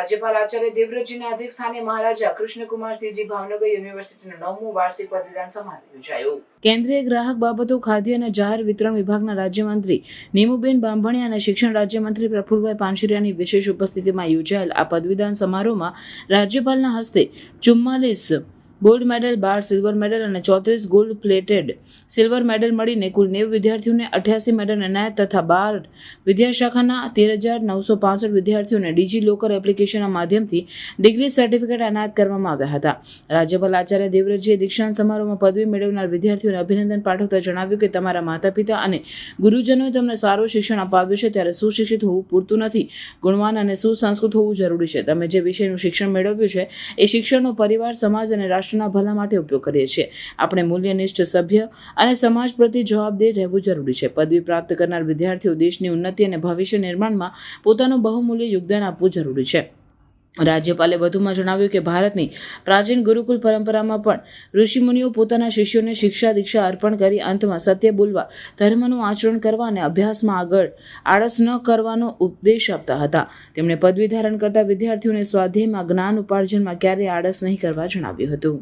રાજ્યપાલ આચાર્ય દેવવ્રતજીના અધ્યક્ષ મહારાજા કૃષ્ણકુમારસિંહજી ભાવનગર યુનિવર્સિટીનો નવમું વાર્ષિક પદવીદાન સમારોહ યોજાયો. કેન્દ્રીય ગ્રાહક બાબતો, ખાદ્ય અને જાહેર વિતરણ વિભાગના રાજ્યમંત્રી નીમુબેન બાંભણિયા અને શિક્ષણ રાજ્યમંત્રી પ્રફુલભાઈ પાનશીરિયાની વિશેષ ઉપસ્થિતિમાં યોજાયેલ આ પદવીદાન સમારોહમાં રાજ્યપાલના હસ્તે ચુમ્માલીસ ગોલ્ડ મેડલ, બાર સિલ્વર મેડલ અને ચોત્રીસ ગોલ્ડ પ્લેટેડ. સિલ્વર મેડલ મળીને કુલ નેવું વિદ્યાર્થીઓને અઠ્યાસી મેડલ એનાયત તથા બાર વિદ્યાશાખાના તેર હજાર નવસો પાસઠ વિદ્યાર્થીઓને ડીજી લોકર એપ્લિકેશનના માધ્યમથી ડિગ્રી સર્ટિફિકેટ એનાયત કરવામાં આવ્યા હતા. રાજ્યપાલ આચાર્ય દેવવ્રતજીએ દીક્ષાંત સમારોહમાં પદવી મેળવનાર વિદ્યાર્થીઓને અભિનંદન પાઠવતા જણાવ્યું કે તમારા માતા પિતા અને ગુરુજનોએ તમને સારું શિક્ષણ અપાવ્યું છે ત્યારે સુશિક્ષિત હોવું પૂરતું નથી. ગુણવાન અને સુસંસ્કૃત હોવું જરૂરી છે. તમે જે વિષયનું શિક્ષણ મેળવ્યું છે, એ શિક્ષણનો પરિવાર, સમાજ અને રાષ્ટ્રના ભલા માટે ઉપયોગ કરીએ છીએ. આપણે મૂલ્યનિષ્ઠ સભ્ય અને સમાજ પ્રત્યે જવાબદેહ રહેવું જરૂરી છે. પદવી પ્રાપ્ત કરનાર વિદ્યાર્થીઓ દેશની ઉન્નતિ અને ભવિષ્ય નિર્માણમાં પોતાનું બહુમૂલ્ય યોગદાન આપવું જરૂરી છે. રાજ્યપાલે વધુમાં જણાવ્યું કે ભારતની પ્રાચીન ગુરુકુલ પરંપરામાં પણ ઋષિમુનિઓ પોતાના શિષ્યોને શિક્ષા, દીક્ષા અર્પણ કરી અંતમાં સત્ય બોલવા, ધર્મનું આચરણ કરવા અને અભ્યાસમાં આગળ આળસ ન કરવાનો ઉપદેશ આપતા હતા. તેમણે પદવી ધારણ કરતા વિદ્યાર્થીઓને સ્વાધ્યાયમાં જ્ઞાન ઉપાર્જનમાં ક્યારેય આળસ નહીં કરવા જણાવ્યું હતું.